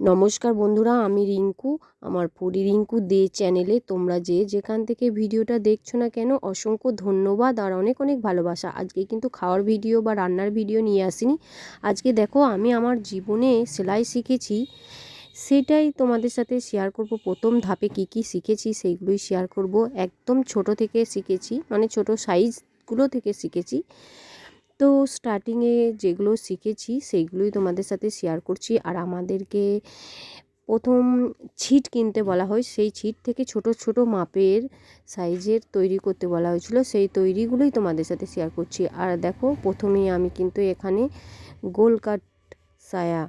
নমস্কার বন্ধুরা, আমি রিঙ্কু, আমার পরি রিঙ্কু দে চ্যানেলে তোমরা যে যেখান থেকে ভিডিওটা দেখছ না কেন, অসংখ্য ধন্যবাদ আর অনেক অনেক ভালোবাসা। আজকে কিন্তু খাওয়ার ভিডিও বা রান্নার ভিডিও নিয়ে আসিনি। আজকে দেখো, আমি আমার জীবনে সেলাই শিখেছি। সেটাই তোমাদের সাথে শেয়ার করব। প্রথম ধাপে কি কি শিখেছি সেইগুলোই শেয়ার করব। একদম ছোট থেকে শিখেছি মানে ছোট সাইজগুলো থেকে শিখেছি। তো স্টার্টিংয়ে যেগুলো শিখেছি, সেইগুলোই তোমাদের সাথে শেয়ার করছি। আর আমাদেরকে প্রথম ছিট কিনতে বলা হয়, সেই ছিট থেকে ছোট ছোট মাপের সাইজের তৈরি করতে বলা হয়েছিল। সেই তৈরিগুলোই তোমাদের সাথে শেয়ার করছি। আর দেখো প্রথমেই আমি কিন্তু এখানে গোল কাট সায়া,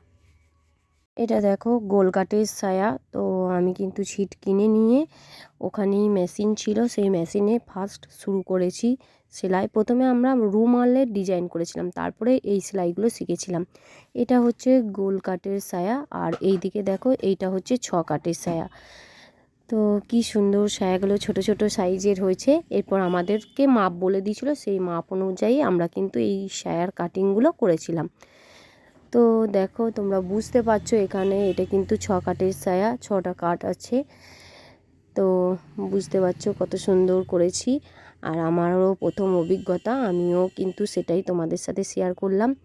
এটা দেখো গোল কাটের সায়া। তো আমি কিন্তু ছিট কিনে নিয়ে ওখানেই মেশিন ছিল, সেই মেশিনে ফার্স্ট শুরু করেছি। সেলাই। প্রথমে আমরা রুমালের ডিজাইন করেছিলাম, তারপরে এই সেলাইগুলো শিখেছিলাম। এটা হচ্ছে গোল কাটের সায়া আর এই দিকে দেখো এইটা হচ্ছে ছ কাটের সায়া তো কি সুন্দর সায়াগুলো ছোট ছোট সাইজের হয়েছে। এরপর আমাদেরকে মাপ বলে দিয়েছিল, সেই মাপ অনুযায়ী আমরা কিন্তু এই সায়ার কাটিংগুলো করেছিলাম। তো দেখো, তোমরা বুঝতে পারছ এখানে এটা কিন্তু ছ কাটের সায়া ছটা কাট আছে। তো বুঝতে পারছ কত সুন্দর করেছি। আর আমারও প্রথম অভিজ্ঞতা, আমিও কিন্তু সেটাই তোমাদের সাথে শেয়ার করলাম।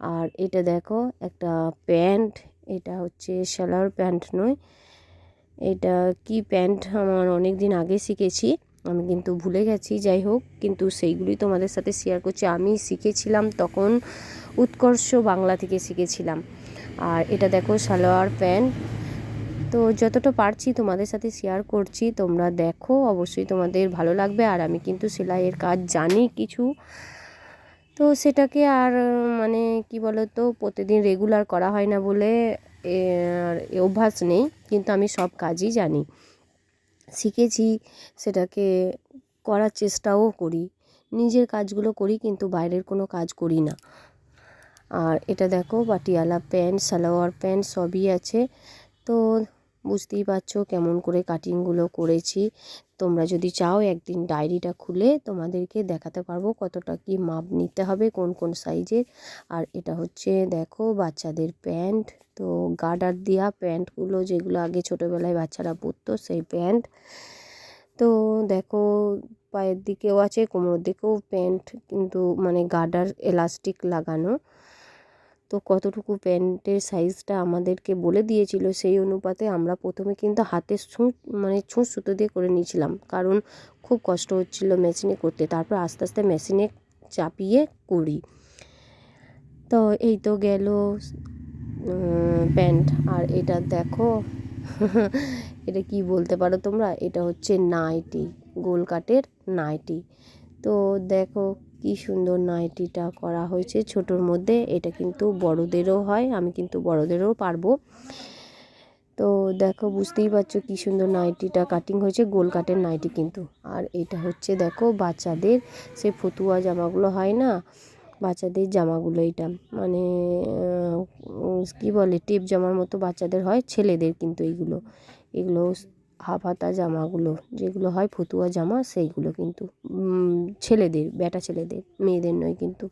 আর এটা দেখো, একটা প্যান্ট, এটা হচ্ছে সালোয়ার প্যান্ট নয়, এটা কি প্যান্ট আমার অনেক দিন আগে শিখেছি, আমি কিন্তু ভুলে গেছি, যাই হোক, কিন্তু সেইগুলি তোমাদের সাথে শেয়ার করছি। আমি শিখেছিলাম তখন উৎকর্ষ বাংলা থেকে শিখেছিলাম। আর এটা দেখো সালোয়ার প্যান্ট তো যতটা পারছি তোমাদের সাথে শেয়ার করছি, তোমরা দেখো, অবশ্যই তোমাদের ভালো লাগবে। আর আমি কিন্তু সেলাইয়ের কাজ জানি কিছু। তো সেটাকে আর মানে কি বলো তো প্রতিদিন রেগুলার করা হয় না বলে অভ্যাস নেই, কিন্তু আমি সব কাজই জানি। শিখেছি সেটাকে করার চেষ্টাও করি। নিজের কাজগুলো করি, কিন্তু বাইরের কোনো কাজ করি না। আর এটা দেখো পাটিয়ালা প্যান্ট, সালোয়ার প্যান্ট সবই আছে। তো বুঝতেই পারছ কেমন করে কাটিংগুলো করেছি। তোমরা যদি চাও একদিন ডায়েরিটা খুলে তোমাদেরকে দেখাতে পারব কতটা কি মাপ নিতে হবে, কোন কোন সাইজের আর এটা হচ্ছে দেখো বাচ্চাদের প্যান্ট। তো গার্ডার দেওয়া প্যান্টগুলো যেগুলো আগে ছোটোবেলায় বাচ্চারা পরতো সেই প্যান্ট। তো দেখো পায়ের দিকেও আছে, কোমরের দিকেও প্যান্ট। কিন্তু মানে গার্ডার এলাস্টিক লাগানো। তো কতটুকু প্যান্টের সাইজটা আমাদেরকে বলে দিয়েছিল সেই অনুপাতে আমরা প্রথমে কিন্তু হাতে ছুঁচ মানে ছুঁচ সুতো দিয়ে করে নিয়েছিলাম। কারণ খুব কষ্ট হচ্ছিল মেশিনে করতে। তারপর আস্তে আস্তে মেশিনে চাপিয়ে করি। তো এই তো গেল প্যান্ট। আর এটা দেখো, এটা কি বলতে পারো তোমরা? এটা হচ্ছে নাইটি গোল কাটের নাইটি। তো দেখো কি সুন্দর নাইটিটা করা হয়েছে। ছোটোর মধ্যে এটা কিন্তু বড়দেরও হয়, আমি কিন্তু বড়দেরও পারব। তো দেখো, বুঝতেই পারছ কি সুন্দর নাইটিটা কাটিং হয়েছে, গোল কাটের নাইটি কিন্তু। আর এটা হচ্ছে দেখো বাচ্চাদের, সে ফতুয়া জামাগুলো হয় না, বাচ্চাদের জামাগুলো এটা। মানে কি বলে, টেপ জামার মতো বাচ্চাদের হয়, ছেলেদের কিন্তু এইগুলো। এগুলো হাফ হাতা জামাগুলো, যেগুলো হয় ফতুয়া জামা, সেইগুলো কিন্তু ছেলেদের, বেটা ছেলেদের, মেয়েদের নয় কিন্তু।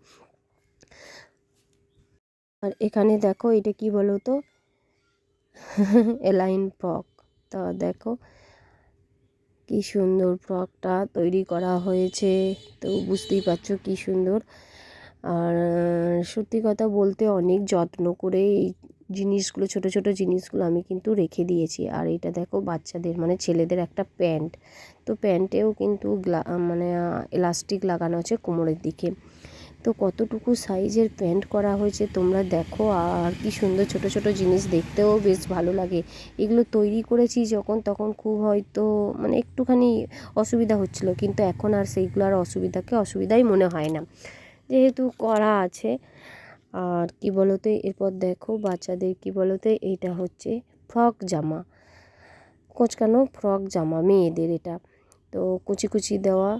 আর এখানে দেখো, এটা কি বলো তো এলাইন ফ্রক। তা দেখো, কি সুন্দর ফ্রকটা তৈরি করা হয়েছে, তো বুঝতেই পারছ কি সুন্দর। আর সত্যি কথা বলতে অনেক যত্ন করে এই জিনিসগুলো, ছোট ছোট জিনিসগুলো আমি কিন্তু রেখে দিয়েছি। আর এটা দেখো বাচ্চাদের মানে ছেলেদের একটা প্যান্ট। তো প্যান্টেও কিন্তু মানে এলাস্টিক লাগানো আছে কোমরের দিকে। তো কতটুকু সাইজের প্যান্ট করা হয়েছে তোমরা দেখো। আর কি সুন্দর ছোট ছোট জিনিস দেখতেও বেশ ভালো লাগে। এগুলো তৈরি করেছি যখন, তখন খুব হয়তো মানে একটুখানি অসুবিধা হচ্ছিল। কিন্তু এখন আর সেইগুলো আর অসুবিধাকে অসুবিধাই মনে হয় না। যেহেতু করা আছে আর কি বলতো, এরপর দেখো বাচ্চাদের কি বলতো, এইটা হচ্ছে ফ্রক জামা। কোচকানো ফ্রক জামা, মেয়েদের এটা। তো কুচি কুচি দেওয়া,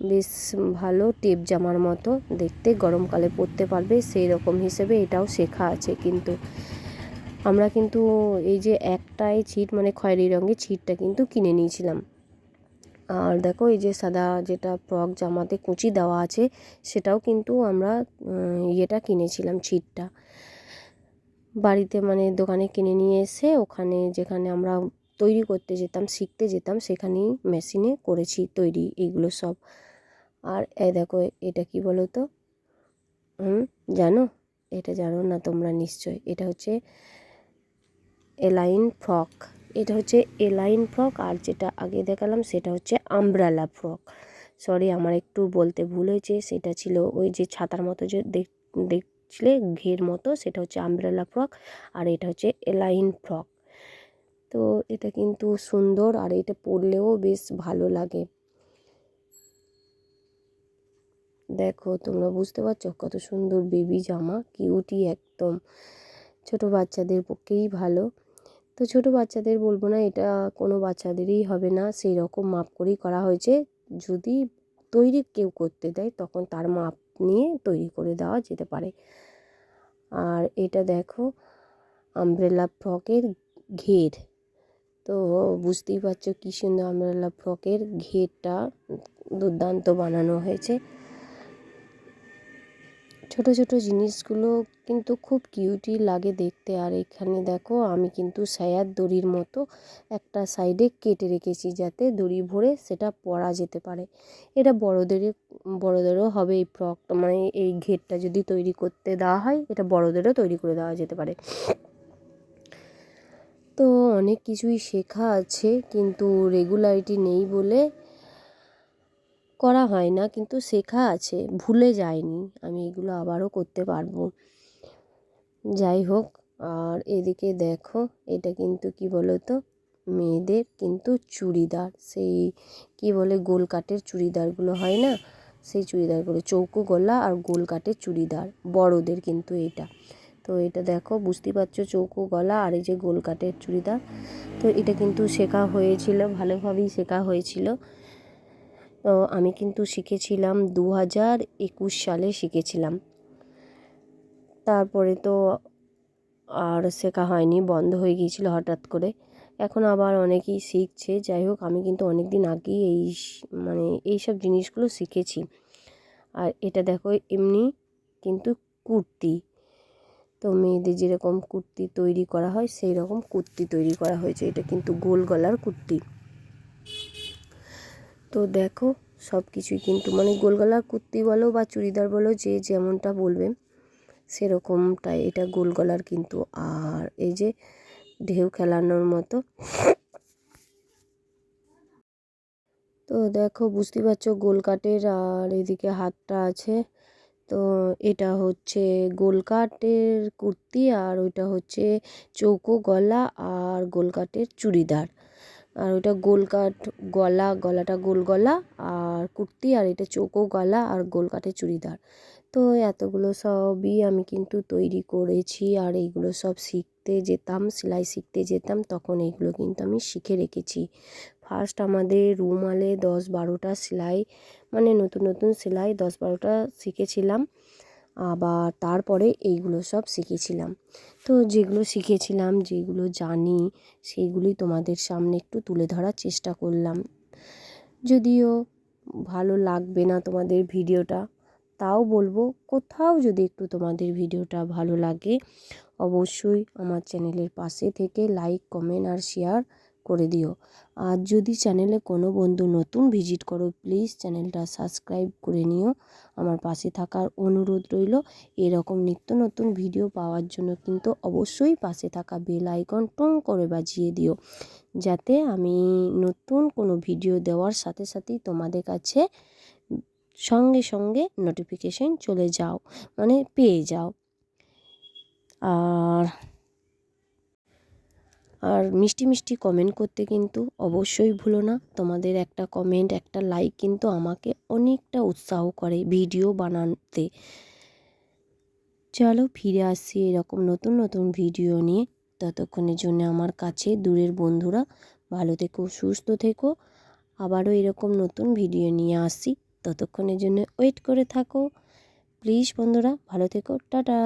বেশ ভালো টেপ জামার মতো। দেখতে গরমকালে পরতে পারবে সেই রকম হিসেবে এটাও শেখা আছে কিন্তু। আমরা কিন্তু এই যে একটাই ছিট মানে খয়েরি রঙের ছিটটা কিন্তু কিনে নিয়েছিলাম। আর দেখো এই যে সাদা যেটা ফ্রক জামাতে কুচি দেওয়া আছে, সেটাও কিন্তু আমরা ইয়েটা কিনেছিলাম ছিটটা। বাড়িতে মানে দোকানে কিনে নিয়ে এসে ওখানে যেখানে আমরা তৈরি করতে যেতাম, শিখতে যেতাম, সেখানেই মেশিনে করেছি তৈরি এইগুলো সব। আর এ দেখো, এটা কি বলো তো? হুম জানো? এটা জানো না তোমরা নিশ্চয়? এটা হচ্ছে এলাইন ফ্রক। এটা হচ্ছে এলাইন ফ্রক আর যেটা আগে দেখালাম সেটা হচ্ছে আমব্রালা ফ্রক সরি আমার একটু বলতে ভুল হয়েছে, সেটা ছিল ওই যে ছাতার মতো যে দেখছিলে, ঘের মতো, সেটা হচ্ছে আমব্রেলা ফ্রক আর এটা হচ্ছে এলাইন ফ্রক তো এটা কিন্তু সুন্দর, আর এটা পরলেও বেশ ভালো লাগে। দেখো, তোমরা বুঝতে পারছ কত সুন্দর বেবি জামা কিউটি একদম। ছোট বাচ্চাদের পক্ষেই ভালো। তো ছোট বাচ্চাদের বলব না, এটা কোনো বাচ্চাদেরই হবে না। সেই রকম মাপ করেই করা হয়েছে। যদি তৈরি কেউ করতে দেয়, তখন তার মাপ নিয়ে তৈরি করে দেওয়া যেতে পারে। আর এটা দেখো আমব্রেলা ফ্রকের ঘের। তো বুঝতেই পারছ কী সুন্দর আমব্রেলা ফ্রকের ঘেরটা দুর্দান্ত বানানো হয়েছে। ছোট ছোট জিনিসগুলো কিন্তু খুব কিউটি লাগে দেখতে। আর এখানে দেখো, আমি কিন্তু সায়ার দড়ির মতো একটা সাইডে কেটে রেখেছি যাতে দড়ি ভরে সেটা পরা যেতে পারে। এটা বড়োদের বড়োদেরও হবে এই ফ্রকটা মানে এই ঘেরটা যদি তৈরি করতে দেওয়া হয়, এটা বড়োদেরও তৈরি করে দেওয়া যেতে পারে। তো অনেক কিছুই শেখা আছে, কিন্তু রেগুলারিটি নেই বলে করা হয় না, কিন্তু শেখা আছে, ভুলে যায়নি আমি এগুলো আবারও করতে পারব। যাই হোক, আর এদিকে দেখো, এটা কিন্তু কি বলো তো মেয়েদের কিন্তু চুড়িদার। সেই কি বলে গোল কাটের চুড়িদারগুলো হয় না? সেই চুড়িদারগুলো চৌকো গলা আর গোল কাটের চুড়িদার। বড়দের কিন্তু এটা। তো এটা দেখো, বুঝতেই পারছ চৌকো গলা আর এই যে গোল কাটের চুড়িদার। তো এটা কিন্তু শেখা হয়েছিল, ভালোভাবেই শেখা হয়েছিল। আমি কিন্তু শিখেছিলাম দু হাজার একুশ সালে শিখেছিলাম। তারপরে তো আর শেখা হয়নি, বন্ধ হয়ে গিয়েছিল হঠাৎ করে। এখন আবার অনেকেই শিখছে, যাই হোক আমি কিন্তু অনেক দিন আগেই এই মানে এই সব জিনিসগুলো শিখেছি। আর এটা দেখো এমনি কিন্তু কুর্তি। তো মেয়েদের যেরকম কুর্তি তৈরি করা হয় সেই রকম কুর্তি তৈরি করা হয়েছে। এটা কিন্তু গোল গলার কুর্তি। তো দেখো সব কিছুই কিন্তু মানে গোল গলার কুর্তি বলো বা চুড়িদার বলো, যে যেমনটা বলবে, সেরকমটাই। এটা গোল গলার কিন্তু, আর এই যে ঢেউ খেলানোর মতো। তো দেখো, বুঝতেই পারছ গোল কাটের আর এদিকে হাতটা আছে। তো এটা হচ্ছে গোল কাটের কুর্তি, আর ওইটা হচ্ছে চৌকো গলা, আর গোল কাটের চুড়িদার। আর ওইটা গোল কাট গলা, গলাটা গোল গলা আর কুর্তি আর এটা চৌকো গলা আর গোল কাটের চুড়িদার। তো এতগুলো সবই আমি কিন্তু তৈরি করেছি আর এইগুলো সব শিখতে যেতাম, সেলাই শিখতে যেতাম, তখন এইগুলো কিন্তু আমি শিখে রেখেছি। ফার্স্ট আমাদের রুমালে দশ বারোটা সেলাই মানে নতুন নতুন সেলাই দশ বারোটা শিখেছিলাম। আবার তারপরে এইগুলো সব শিখেছিলাম। তো যেগুলো শিখেছিলাম, যেগুলো জানি সেইগুলি তোমাদের সামনে একটু তুলে ধরার চেষ্টা করলাম। যদিও ভালো লাগবে না তোমাদের ভিডিওটা, তাও বলব কোথাও যদি একটু তোমাদের ভিডিওটা ভালো লাগে, অবশ্যই আমার চ্যানেলের পাশে থেকে লাইক কমেন্ট আর শেয়ার করে দিও। আর যদি চ্যানেলে কোনো বন্ধু নতুন ভিজিট করো প্লিজ চ্যানেলটা সাবস্ক্রাইব করে নিও। আমার পাশে থাকার অনুরোধ রইল। এরকম নিত্য নতুন ভিডিও পাওয়ার জন্য কিন্তু অবশ্যই পাশে থাকা বেল আইকন টং করে বাজিয়ে দিও। যাতে আমি নতুন কোনো ভিডিও দেওয়ার সাথে সাথেই তোমাদের কাছে সঙ্গে সঙ্গে নোটিফিকেশন চলে যাও মানে পেয়ে যাও। আর আর মিষ্টি মিষ্টি কমেন্ট করতে কিন্তু অবশ্যই ভুলো না। তোমাদের একটা কমেন্ট একটা লাইক কিন্তু আমাকে অনেকটা উৎসাহ করে ভিডিও বানাতে। চলো ফিরে আসছি এরকম নতুন নতুন ভিডিও নিয়ে। ততক্ষণের জন্য আমার কাছে দূরের বন্ধুরা, ভালো থেকো, সুস্থ থেকো। আবারও এরকম নতুন ভিডিও নিয়ে আসছি ততক্ষণের জন্য ওয়েট করে থাকো। প্লিজ বন্ধুরা, ভালো থেকো, টাটা।